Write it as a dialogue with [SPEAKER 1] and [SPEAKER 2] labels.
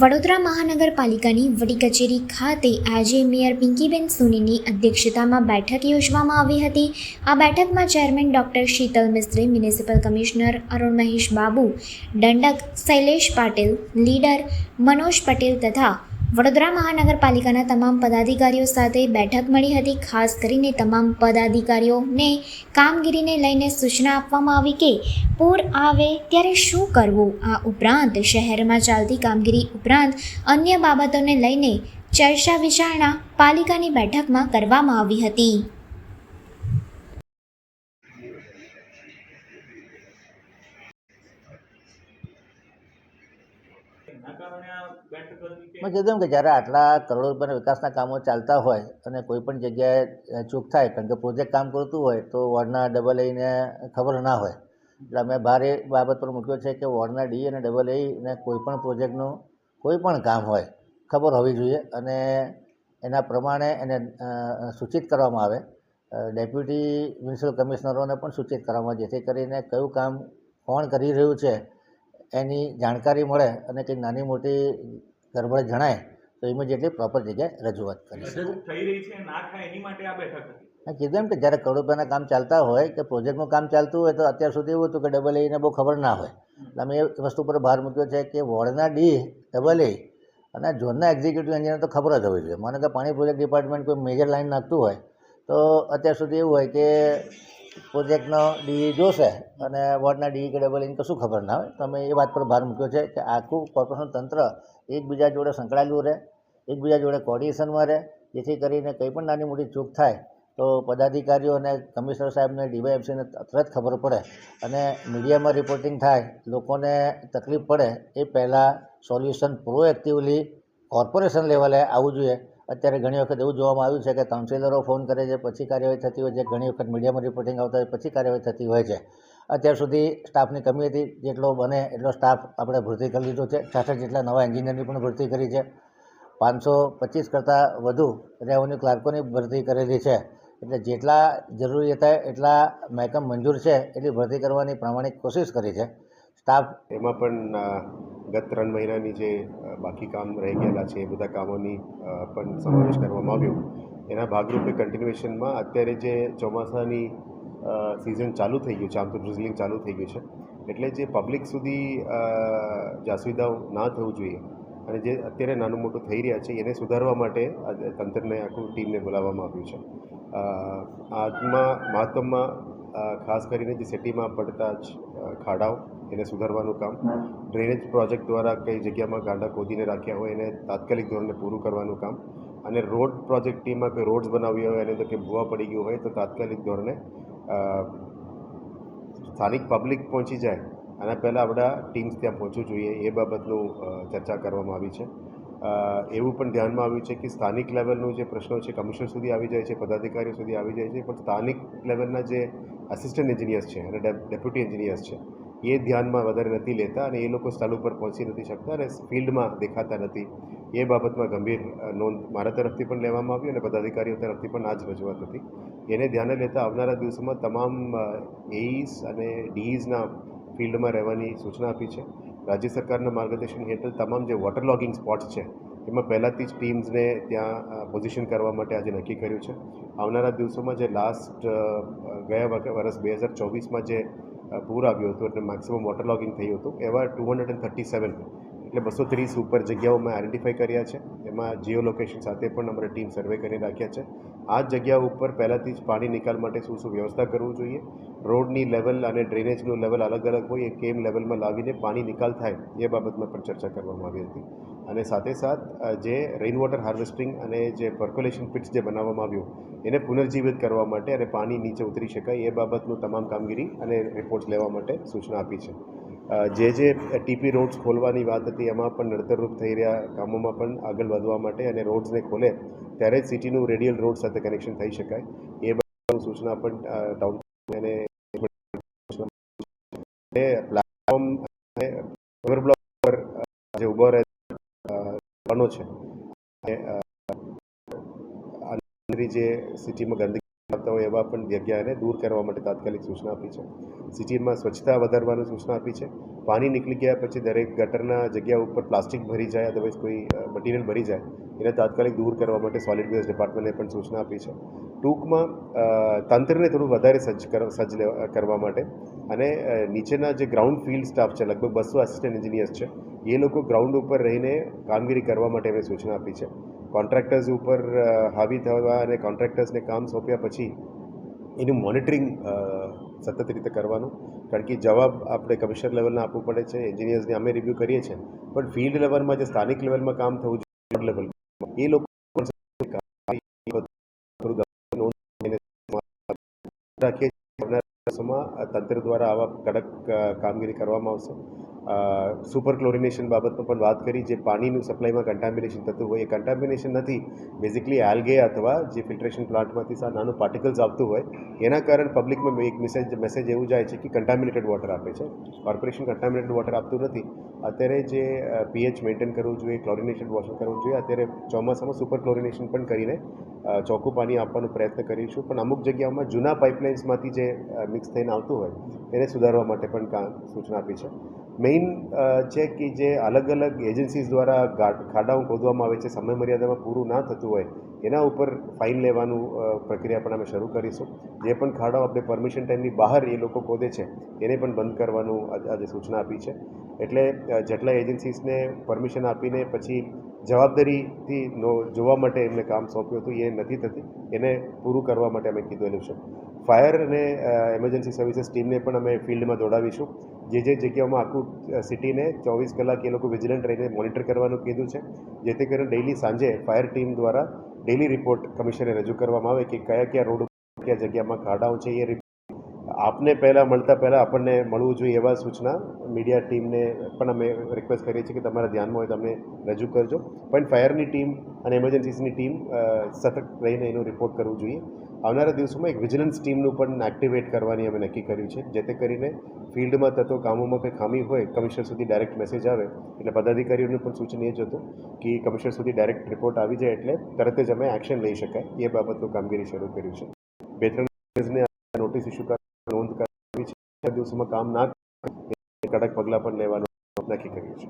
[SPEAKER 1] વડોદરા મહાનગરપાલિકાની વડી કચેરી ખાતે આજે મેયર પિંકીબેન સોનીની અધ્યક્ષતામાં બેઠક યોજવામાં આવી હતી. આ બેઠકમાં chairman doctor Sheetal Mistry, municipal commissioner Arun Mahesh Babu, દંડક શૈલેષ પાટીલ, લીડર મનોજ પટેલ તથા વડોદરા મહાનગરપાલિકાના તમામ પદાધિકારીઓ સાથે બેઠક મળી હતી. ખાસ કરીને તમામ પદાધિકારીઓને કામગીરીને લઈને સૂચના આપવામાં આવી કે પૂર આવે ત્યારે શું કરવું? આ ઉપરાંત શહેરમાં ચાલતી કામગીરી ઉપરાંત અન્ય બાબતોને લઈને ચર્ચા વિચારણા પાલિકાની બેઠકમાં કરવામાં આવી હતી.
[SPEAKER 2] મેં કીધું કે જ્યારે આટલા કરોડો રૂપિયાના વિકાસના કામો ચાલતા હોય અને કોઈ પણ જગ્યાએ ચૂક થાય, કારણ કે પ્રોજેક્ટ કામ કરતું હોય તો વોર્ડના ડબલ એને ખબર ના હોય. એટલે અમે ભારે બાબત પર મૂક્યો છે કે વોર્ડના ડી અને ડબલ એને કોઈ પણ પ્રોજેક્ટનું કોઈ પણ કામ હોય, ખબર હોવી જોઈએ અને એના પ્રમાણે એને સૂચિત કરવામાં આવે. ડેપ્યુટી મ્યુનિસિપલ કમિશનરોને પણ સૂચિત કરવામાં જેથી કરીને કયું કામ કોણ કરી રહ્યું છે એની જાણકારી મળે અને કંઈક નાની મોટી ગડબડ જણાય તો ઇમિડિયેટલી પ્રોપર જગ્યાએ રજૂઆત
[SPEAKER 3] કરી
[SPEAKER 2] મેં કીધું એમ કે જ્યારે કરોડ રૂપિયાના કામ ચાલતા હોય કે પ્રોજેક્ટનું કામ ચાલતું હોય તો અત્યાર સુધી એવું હતું કે ડબલ એને બહુ ખબર ના હોય. એટલે અમે એ વસ્તુ પર ભાર મૂક્યો છે કે વોર્ડના ડી ડબલ એ અને ઝોનના એક્ઝિક્યુટિવ એન્જિનિયર તો ખબર જ હોવી જોઈએ. મને કે પાણી પ્રોજેક્ટ ડિપાર્ટમેન્ટ કોઈ મેજર લાઈન નાખતું હોય તો અત્યાર સુધી એવું હોય કે પ્રોજેક્ટનો ડી જોશે અને વોર્ડના ડીઈ કે ડબલ એને કશું ખબર ના હોય. તમે એ વાત પર ભાર મૂક્યો છે કે આખું કોર્પોરેશન તંત્ર એકબીજા જોડે સંકળાયેલું રહે, એકબીજા જોડે કોર્ડિનેશનમાં રહે, જેથી કરીને કંઈ પણ નાની મોટી ચૂક થાય તો પદાધિકારીઓ અને કમિશનર સાહેબને ડીવાયએફસીને તરત ખબર પડે અને મીડિયામાં રિપોર્ટિંગ થાય, લોકોને તકલીફ પડે, એ પહેલાં સોલ્યુશન પ્રોએક્ટિવલી કોર્પોરેશન લેવલે આવવું જોઈએ. અત્યારે ઘણી વખત એવું જોવામાં આવ્યું છે કે કાઉન્સિલરો ફોન કરે છે, પછી કાર્યવાહી થતી હોય છે, ઘણી વખત મીડિયામાં રિપોર્ટિંગ આવતા હોય, પછી કાર્યવાહી થતી હોય છે. અત્યાર સુધી સ્ટાફની કમી હતી, જેટલો બને એટલો સ્ટાફ આપણે ભરતી કરી લીધો છે. છાસઠ જેટલા નવા એન્જિનિયરની પણ ભરતી કરી છે. પાંચસો પચીસ કરતાં વધુ રેવન્યુ ક્લાર્કોની ભરતી કરેલી છે. એટલે જેટલા જરૂરી હતા, એટલા મહેકમ મંજૂર છે, એટલી ભરતી કરવાની પ્રામાણિક કોશિશ કરી છે. સ્ટાફ
[SPEAKER 4] એમાં પણ ગત ત્રણ મહિનાની જે બાકી કામ રહી ગયેલા છે એ બધા કામોની પણ સમાવેશ કરવામાં આવ્યો. એના ભાગરૂપે કન્ટિન્યુએશનમાં અત્યારે જે ચોમાસાની સિઝન ચાલુ થઈ ગયું છે આમ તો ડ્રિઝલિંગ ચાલુ થઈ ગયું છે એટલે જે પબ્લિક સુધી અ, જે અસુવિધાઓ ના થવું જોઈએ અને જે અત્યારે નાનું મોટું થઈ રહ્યા છે એને સુધારવા માટે તંત્રને આખું ટીમને બોલાવવામાં આવ્યું છે. આજમાં મહત્ત્વમાં ખાસ કરીને જે સિટીમાં પડતા જ ખાડાઓ એને સુધારવાનું કામ. ડ્રેનેજ પ્રોજેક્ટ દ્વારા કઈ જગ્યામાં ગાંડા ખોદીને રાખ્યા હોય એને તાત્કાલિક ધોરણે પૂરું કરવાનું કામ. અને રોડ પ્રોજેક્ટ ટીમમાં કોઈ રોડ્સ બનાવ્યા હોય એને તો કે ભૂવા પડી ગયું હોય તો તાત્કાલિક ધોરણે સ્થાનિક પબ્લિક પહોંચી જાય. આના પહેલાં આપણા ટીમ્સ ત્યાં પહોંચવું જોઈએ એ બાબતનું ચર્ચા કરવામાં આવી છે. એવું પણ ધ્યાનમાં આવ્યું છે કે સ્થાનિક લેવલનું જે પ્રશ્નો છે કમિશનર સુધી આવી જાય છે પદાધિકારીઓ સુધી આવી જાય છે પણ સ્થાનિક લેવલના જે આસિસ્ટન્ટ એન્જિનિયર્સ છે અને ડેપ્યુટી એન્જિનિયર્સ છે એ ધ્યાનમાં વધારે નથી લેતા અને એ લોકો સ્થળ ઉપર પહોંચી નથી શકતા અને ફિલ્ડમાં દેખાતા નથી. એ બાબતમાં ગંભીર નોંધ મારા તરફથી પણ લેવામાં આવી અને પદાધિકારીઓ તરફથી પણ આ જ રજૂઆત હતી. એને ધ્યાને લેતા આવનારા દિવસોમાં તમામ એઈસ અને ડીઈઝના ફિલ્ડમાં રહેવાની સૂચના આપી છે. રાજ્ય સરકારના માર્ગદર્શન હેઠળ તમામ જે વોટર લોગિંગ સ્પોટ્સ છે, એમાં પહેલાંથી જ ટીમ્સને ત્યાં પોઝિશન કરવા માટે આજે નક્કી કર્યું છે. આવનારા દિવસોમાં જે લાસ્ટ ગયા વર્ષ બે હજાર ચોવીસમાં જે પૂર આવ્યું હતું એટલે મેક્સિમમ વોટર લોગિંગ થયું હતું એવા two hundred and thirty seven એટલે બસો ત્રીસ ઉપર જગ્યાઓ મેં આઈડેન્ટિફાઈ કર્યા છે. એમાં જીઓ લોકેશન સાથે પણ અમારે ટીમ સર્વે કરી રાખ્યા છે. આ જગ્યા ઉપર પહેલાંથી જ પાણી નિકાલ માટે શું શું વ્યવસ્થા કરવું જોઈએ? રોડની લેવલ અને ડ્રેનેજનું લેવલ અલગ અલગ હોય, એ કેમ લેવલમાં લાવીને પાણી નિકાલ થાય, એ બાબતમાં પણ ચર્ચા કરવામાં આવી હતી. અને સાથે સાથ જે રેઇન વોટર હાર્વેસ્ટિંગ અને જે પર્કોલેશન પિટ્સ જે બનાવવામાં આવ્યું, એને પુનર્જીવિત કરવા માટે અને પાણી નીચે ઉતરી શકાય, એ બાબતનું તમામ કામગીરી અને રિપોર્ટ્સ લેવા માટે સૂચના આપી છે. જે જે ટીપી રોડ્સ ખોલવાની વાત હતી, એમાં પણ નડતરરૂપ થઈ રહ્યા કામોમાં પણ આગળ વધવા માટે અને રોડ્સને ખોલે ત્યારે જ સિટીનું રેડિયલ રોડ સાથે કનેક્શન થઈ શકાય. એ બાબતની સૂચના પણ ટાઉન અને પ્લેટફોર્મ અને ઓવરબ્લોક પર જે ઊભો રહે છે. જે સિટીમાં ગંદકી એવા પણ જગ્યાને દૂર કરવા માટે તાત્કાલિક સૂચના આપી છે. સિટીમાં સ્વચ્છતા વધારવાની સૂચના આપી છે. પાણી નીકળી ગયા પછી દરેક ગટરના જગ્યા ઉપર પ્લાસ્ટિક ભરી જાય અદરવાઇઝ કોઈ મટીરિયલ ભરી જાય, એને તાત્કાલિક દૂર કરવા માટે સોલિડ વેસ્ટ ડિપાર્ટમેન્ટને પણ સૂચના આપી છે. ટૂંકમાં તંત્રને થોડું વધારે સજ્જ સજ્જ કરવા માટે અને નીચેના જે ગ્રાઉન્ડ ફિલ્ડ સ્ટાફ છે, લગભગ બસો આસિસ્ટન્ટ એન્જિનિયર્સ છે, એ લોકો ગ્રાઉન્ડ ઉપર રહીને કામગીરી કરવા માટે એમણે સૂચના આપી છે. કોન્ટ્રાક્ટર્સ ઉપર હાવી થવા અને કોન્ટ્રાક્ટર્સને કામ સોંપ્યા પછી એનું મોનિટરિંગ સતત રીતે કરવાનું. કારણ કે જવાબ આપણે કમિશનર લેવલના આપવું પડે છે, એન્જિનિયર્સને અમે રિવ્યૂ કરીએ છીએ. પણ ફિલ્ડ લેવલમાં જે સ્થાનિક લેવલમાં કામ થવું જોઈએ લેવલ એ લોકો રાખીએ તંત્ર દ્વારા આવા કડક કામગીરી કરવામાં આવશે. સુપર ક્લોરિનેશન બાબતમાં પણ વાત કરી, જે પાણીનું સપ્લાયમાં કન્ટામિનેશન થતું હોય. એ કન્ટામિનેશન નથી. બેઝિકલી એલ્ગે અથવા જે ફિલ્ટ્રેશન પ્લાન્ટમાંથી સા નાનું પાર્ટિકલ્સ આવતું હોય, એના કારણે પબ્લિકમાં એક મેસેજ મેસેજ એવું જાય છે કે કન્ટામિનેટેડ વોટર આપે છે. કોર્પોરેશન કન્ટામિનેટેડ વોટર આપતું નથી. અત્યારે જે પીએચ મેન્ટેન કરવું જોઈએ ક્લોરિનેશન વોટર કરવું જોઈએ, અત્યારે ચોમાસામાં સુપર ક્લોરિનેશન પણ કરીને ચોખ્ખું પાણી આપવાનો પ્રયત્ન કરીશું. પણ અમુક જગ્યાઓમાં જૂના પાઇપલાઇન્સમાંથી જે મિક્સ થઈને આવતું હોય, એને સુધારવા માટે પણ સૂચના આપી છે. મેઇન છે કે જે અલગ અલગ એજન્સીઝ દ્વારા ખાડાઓ ખોદવામાં આવે છે સમય મર્યાદામાં પૂરું ના થતું હોય, એના ઉપર ફાઇન લેવાનું પ્રક્રિયા પણ અમે શરૂ કરીશું. જે પણ ખાડાઓ આપણે પરમિશન ટાઈમની બહાર એ લોકો ખોદે છે, એને પણ બંધ કરવાનું આજે સૂચના આપી છે. એટલે જેટલા એજન્સીસને પરમિશન આપીને પછી જવાબદારીથી નો, જોવા માટે એમને કામ સોંપ્યું હતું, એ નથી થતી. એને પૂરું કરવા માટે અમે કીધેલું છે. ફાયર અને એમરજન્સી સર્વિસીસ ટીમને પણ અમે ફિલ્ડમાં દોડાવીશું. જે જે જગ્યાઓમાં આખું સિટીને ચોવીસ કલાક એ લોકો વિજિલન્ટ રહીને મોનિટર કરવાનું કીધું છે. જેથી કરીને ડેઇલી સાંજે ફાયર ટીમ દ્વારા ડેઇલી રિપોર્ટ કમિશને રજૂ કરવામાં આવે કે કયા કયા રોડ, કયા જગ્યામાં ખાડાઓ છે એ આપને પહેલાં મળતા પહેલાં આપણને મળવું જોઈએ એવા સૂચના મીડિયા ટીમને પણ અમે રિક્વેસ્ટ કરીએ છીએ કે તમારા ધ્યાનમાં હોય તો અમને રજૂ કરજો. પણ ફાયરની ટીમ અને ઇમરજન્સીની ટીમ સતત રહીને એનું રિપોર્ટ કરવું જોઈએ. આવનારા દિવસોમાં એક વિજિલન્સ ટીમનું પણ એક્ટિવેટ કરવાની અમે નક્કી કર્યું છે. જેથી કરીને ફિલ્ડમાં થતો કામોમાં કંઈ ખામી હોય, કમિશનર સુધી ડાયરેક્ટ મેસેજ આવે. એટલે પદાધિકારીઓનું પણ સૂચન એ જ હતું કે કમિશનર સુધી ડાયરેક્ટ રિપોર્ટ આવી જાય એટલે તરત જ અમે એક્શન લઈ શકાય. એ બાબતનું કામગીરી શરૂ કર્યું છે. બે ત્રણ નોટિસ ઇસ્યુ નોંધ કરાવી છે. દિવસોમાં કામ ના કડક પગલાં પણ લેવાનું નક્કી કર્યું છે